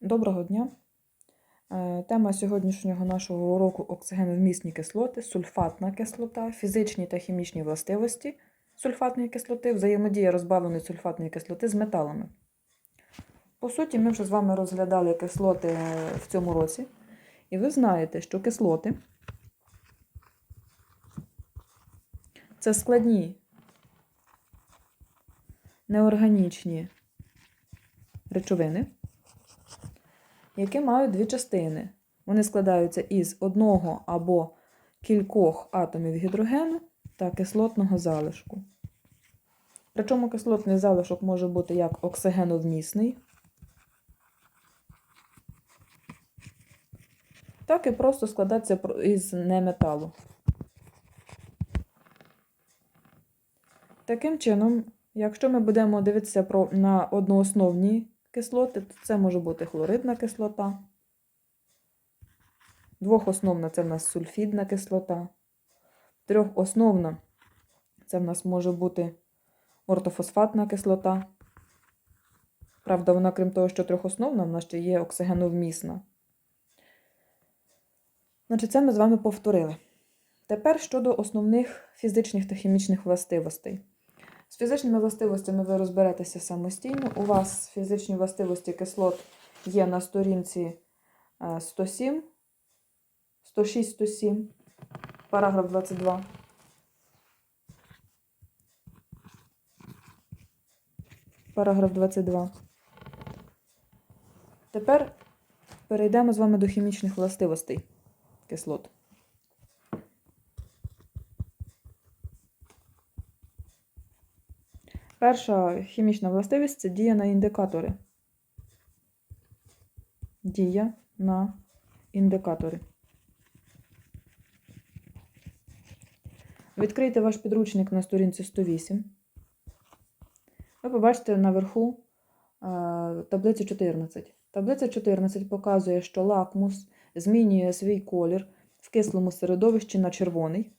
Доброго дня! Е, Тема сьогоднішнього нашого уроку оксигеновмісні кислоти, сульфатна кислота, фізичні та хімічні властивості сульфатної кислоти, взаємодія розбавленої сульфатної кислоти з металами. По суті, ми вже з вами розглядали кислоти е, в цьому році, і ви знаєте, що кислоти це складні, неорганічні речовини які мають дві частини. Вони складаються із одного або кількох атомів гідрогену та кислотного залишку. Причому кислотний залишок може бути як оксигеновмісний, так і просто складатися із неметалу. Таким чином, якщо ми будемо дивитися про, на одноосновні кислоти, то це може бути хлоридна кислота. Двохосновна це в нас сульфідна кислота. Трьохосновна це в нас може бути ортофосфатна кислота. Правда, вона, крім того, що трьохосновна, вона ще є оксигеновмісна. Значить, це ми з вами повторили. Тепер щодо основних фізичних та хімічних властивостей. З фізичними властивостями ви розберетеся самостійно. У вас фізичні властивості кислот є на сторінці 107, 106, 107, параграф 22. Параграф 22. Тепер перейдемо з вами до хімічних властивостей кислот. Перша хімічна властивість це дія на індикатори. Дія на індикатори. Відкрийте ваш підручник на сторінці 108. Ви побачите наверху таблицю 14. Таблиця 14 показує, що лакмус змінює свій колір в кислому середовищі на червоний.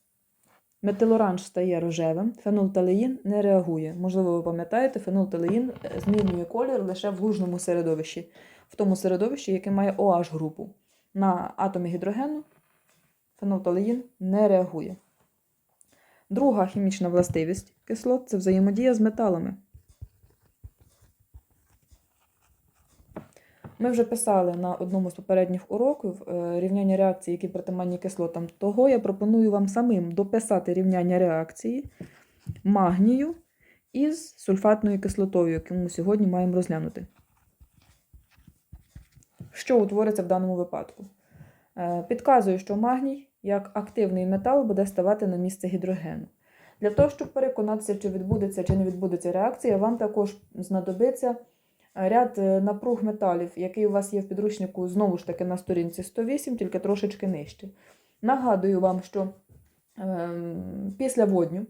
Метилоранж стає рожевим, фенолталеїн не реагує. Можливо, ви пам'ятаєте, фенолталеїн змінює колір лише в лужному середовищі, в тому середовищі, яке має OH групу. На атомі гідрогену фенолталеїн не реагує. Друга хімічна властивість кислот це взаємодія з металами. Ми вже писали на одному з попередніх уроків е, рівняння реакції, які притаманні кислотам. Того я пропоную вам самим дописати рівняння реакції магнію із сульфатною кислотою, яку ми сьогодні маємо розглянути. Що утвориться в даному випадку? Е, підказую, що магній, як активний метал, буде ставати на місце гідрогену. Для того, щоб переконатися, чи відбудеться чи не відбудеться реакція, вам також знадобиться ряд е, напруг металів, який у вас є в підручнику, знову ж таки, на сторінці 108, тільки трошечки нижче. Нагадую вам, що е, після водню,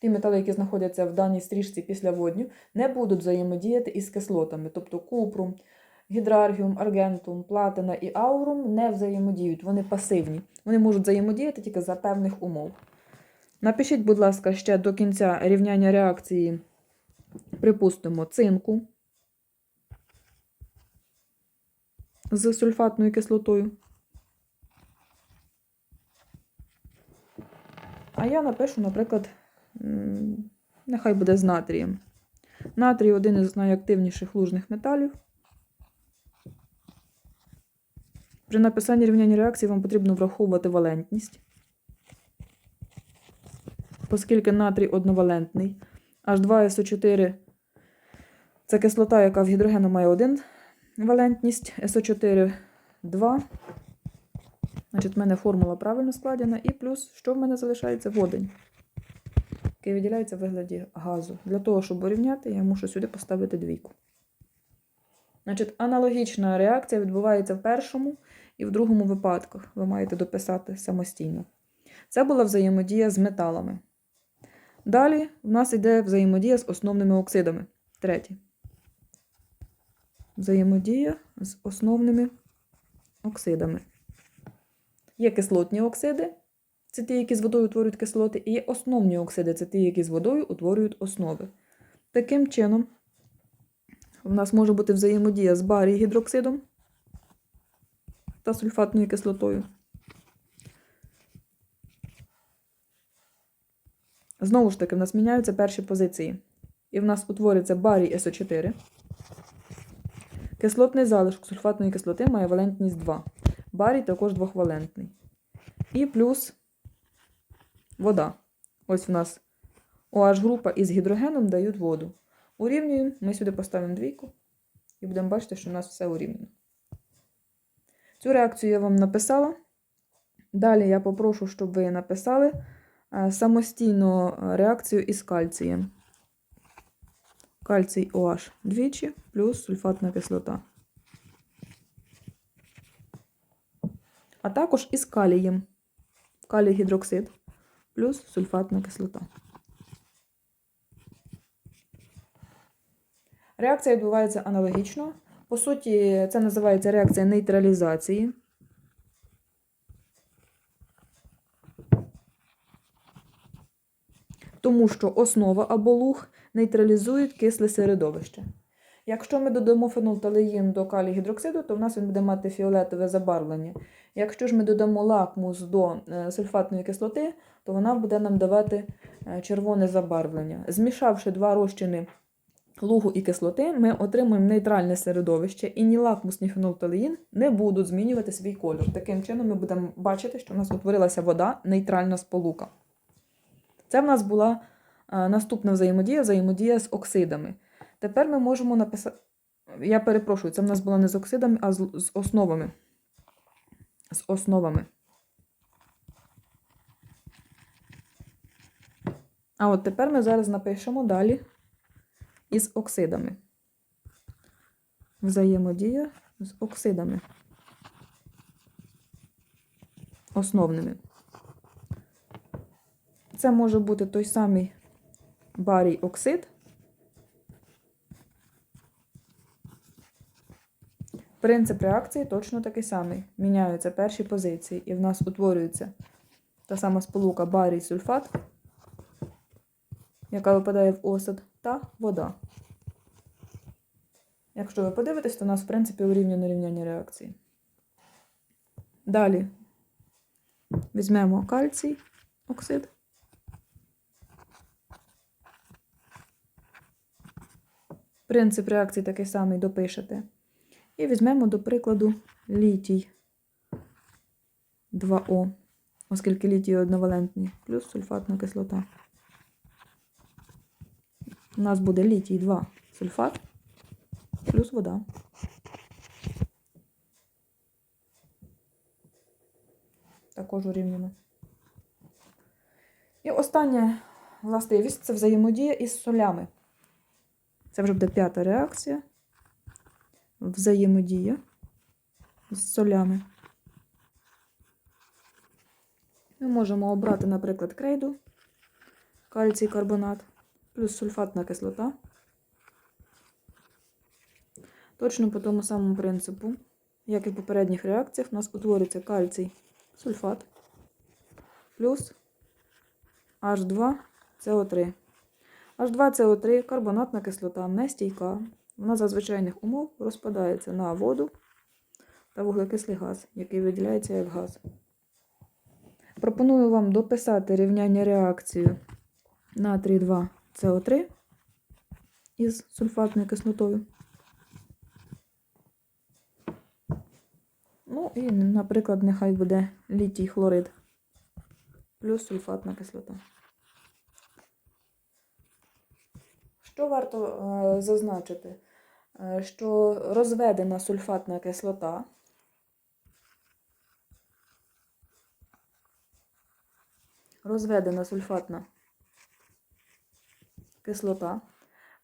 ті метали, які знаходяться в даній стрічці після водню, не будуть взаємодіяти із кислотами, тобто купрум, гідраргіум, аргентум, платина і аурум не взаємодіють, вони пасивні. Вони можуть взаємодіяти тільки за певних умов. Напишіть, будь ласка, ще до кінця рівняння реакції, припустимо, цинку. З сульфатною кислотою. А я напишу, наприклад, нехай буде з натрієм. Натрій один із найактивніших лужних металів. При написанні рівняння реакції вам потрібно враховувати валентність, оскільки натрій одновалентний. H2SO4 це кислота, яка в гідрогену має один валентність СО4 2. Значить, в мене формула правильно складена. І плюс, що в мене залишається? Водень, який виділяється в вигляді газу. Для того, щоб урівняти, я мушу сюди поставити двійку. Значить, Аналогічна реакція відбувається в першому і в другому випадках. Ви маєте дописати самостійно. Це була взаємодія з металами. Далі в нас йде взаємодія з основними оксидами. Третє взаємодія з основними оксидами. Є кислотні оксиди, це ті, які з водою утворюють кислоти, і є основні оксиди це ті, які з водою утворюють основи. Таким чином, У нас може бути взаємодія з барій гідроксидом та сульфатною кислотою. Знову ж таки, в нас міняються перші позиції. І в нас утворюється барій СО4. Кислотний залишок сульфатної кислоти має валентність 2. Барій також двохвалентний. І плюс вода. Ось в нас OH група із гідрогеном дають воду. Урівнюємо, ми сюди поставимо двійку і будемо бачити, що у нас все урівнено. Цю реакцію я вам написала. Далі я попрошу, щоб ви написали е, самостійно е, реакцію із кальцієм. Кальцій OH двічі плюс сульфатна кислота. А також із калієм. Калій гідроксид плюс сульфатна кислота. Реакція відбувається аналогічно. По суті, це називається реакція нейтралізації. Тому що основа або луг нейтралізують кисле середовище. Якщо ми додамо фенолталеїн до калій гідроксиду, то в нас він буде мати фіолетове забарвлення. Якщо ж ми додамо лакмус до е, сульфатної кислоти, то вона буде нам давати е, червоне забарвлення. Змішавши два розчини лугу і кислоти, ми отримуємо нейтральне середовище, і ні лакмус, ні фенолфталеїн не будуть змінювати свій кольор. Таким чином ми будемо бачити, що в нас утворилася вода, нейтральна сполука. Це в нас була наступна взаємодія, взаємодія з оксидами. Тепер ми можемо написати. Я перепрошую, це в нас була не з оксидами, а з, з основами. З основами. А от тепер ми зараз напишемо далі із оксидами. Взаємодія з оксидами. Основними. Це може бути той самий барій оксид. Принцип реакції точно такий самий. Міняються перші позиції, і в нас утворюється та сама сполука барій сульфат, яка випадає в осад, та вода. Якщо ви подивитесь, то у нас, в принципі, урівняно рівняння реакції. Далі візьмемо кальцій оксид. Принцип реакції такий самий допишете. І візьмемо, до прикладу, літій 2О, оскільки літій одновалентний, плюс сульфатна кислота. У нас буде літій 2 сульфат плюс вода. Також урівняно. І остання властивість це взаємодія із солями. Це вже буде п'ята реакція. Взаємодія з солями. Ми можемо обрати, наприклад, крейду, кальцій карбонат, плюс сульфатна кислота. Точно по тому самому принципу, як і в попередніх реакціях, у нас утворюється кальцій сульфат плюс H2CO3. H2CO3 карбонатна кислота нестійка. Вона за звичайних умов розпадається на воду та вуглекислий газ, який виділяється як газ. Пропоную вам дописати рівняння реакцію натрій 2 СО3 із сульфатною кислотою. Ну і, наприклад, нехай буде літій хлорид плюс сульфатна кислота. Що варто е, зазначити? Е, що розведена сульфатна кислота розведена сульфатна кислота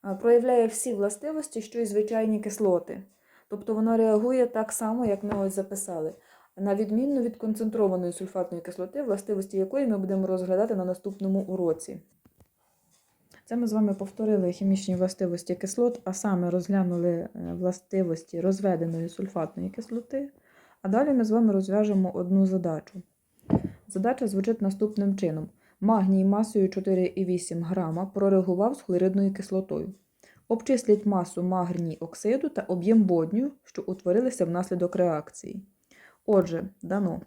е, проявляє всі властивості, що і звичайні кислоти. Тобто вона реагує так само, як ми ось записали, на відмінно від концентрованої сульфатної кислоти, властивості якої ми будемо розглядати на наступному уроці. Це ми з вами повторили хімічні властивості кислот, а саме розглянули е, властивості розведеної сульфатної кислоти. А далі ми з вами розв'яжемо одну задачу. Задача звучить наступним чином: магній масою 4,8 грама прореагував з хлоридною кислотою. Обчисліть масу магній оксиду та об'єм водню, що утворилися внаслідок реакції. Отже, дано.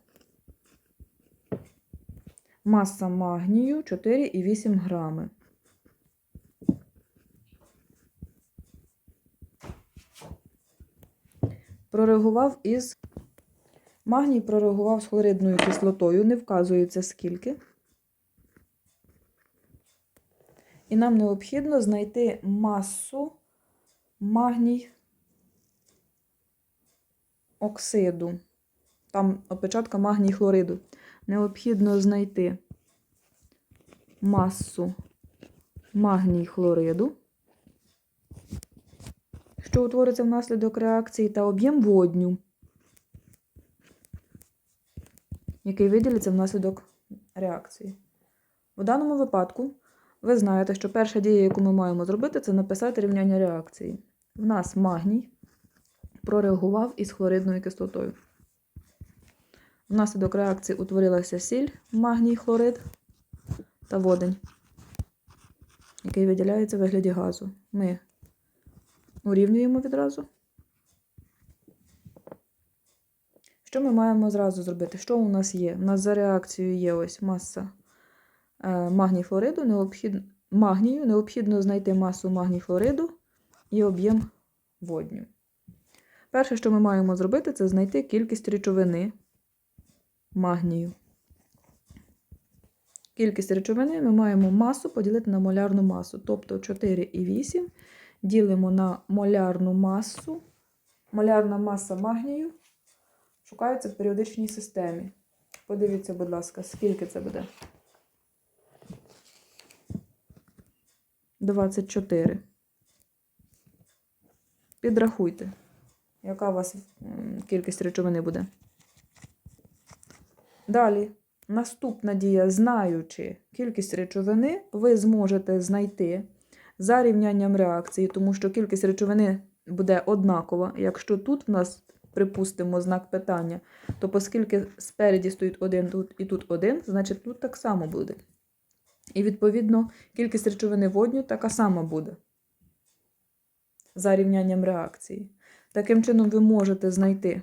Маса магнію 4,8 грами. Прореагував із магній прореагував з хлоридною кислотою, не вказується скільки. І нам необхідно знайти масу магній оксиду. Там опечатка магній хлориду. Необхідно знайти масу магній хлориду, що утвориться внаслідок реакції, та об'єм водню, який виділиться внаслідок реакції. В даному випадку ви знаєте, що перша дія, яку ми маємо зробити, це написати рівняння реакції. В нас магній прореагував із хлоридною кислотою. Внаслідок реакції утворилася сіль, магній хлорид та водень, який виділяється в вигляді газу. Ми урівнюємо відразу. Що ми маємо зразу зробити? Що у нас є? У нас за реакцією є ось маса е, магній хлориду, необхідно, магнію, необхідно знайти масу магній хлориду і об'єм водню. Перше, що ми маємо зробити, це знайти кількість речовини магнію. Кількість речовини ми маємо масу поділити на молярну масу, тобто 4,8 ділимо на молярну масу. Молярна маса магнію шукається в періодичній системі. Подивіться, будь ласка, скільки це буде. 24. Підрахуйте, яка у вас кількість речовини буде. Далі, наступна дія, знаючи кількість речовини, ви зможете знайти за рівнянням реакції, тому що кількість речовини буде однакова. Якщо тут в нас, припустимо, знак питання, то оскільки спереді стоїть один тут і тут один, значить тут так само буде. І, відповідно, кількість речовини водню така сама буде за рівнянням реакції. Таким чином, ви можете знайти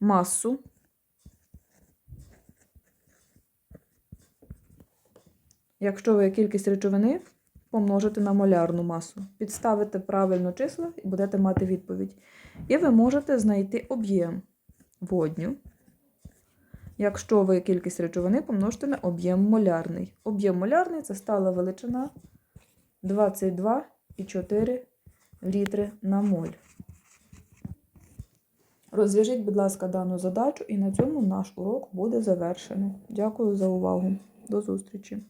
масу Якщо ви кількість речовини помножите на молярну масу, підставите правильно числа і будете мати відповідь. І ви можете знайти об'єм водню. Якщо ви кількість речовини помножите на об'єм молярний. Об'єм молярний це стала величина 22,4 літри на моль. Розв'яжіть, будь ласка, дану задачу, і на цьому наш урок буде завершено. Дякую за увагу. До зустрічі!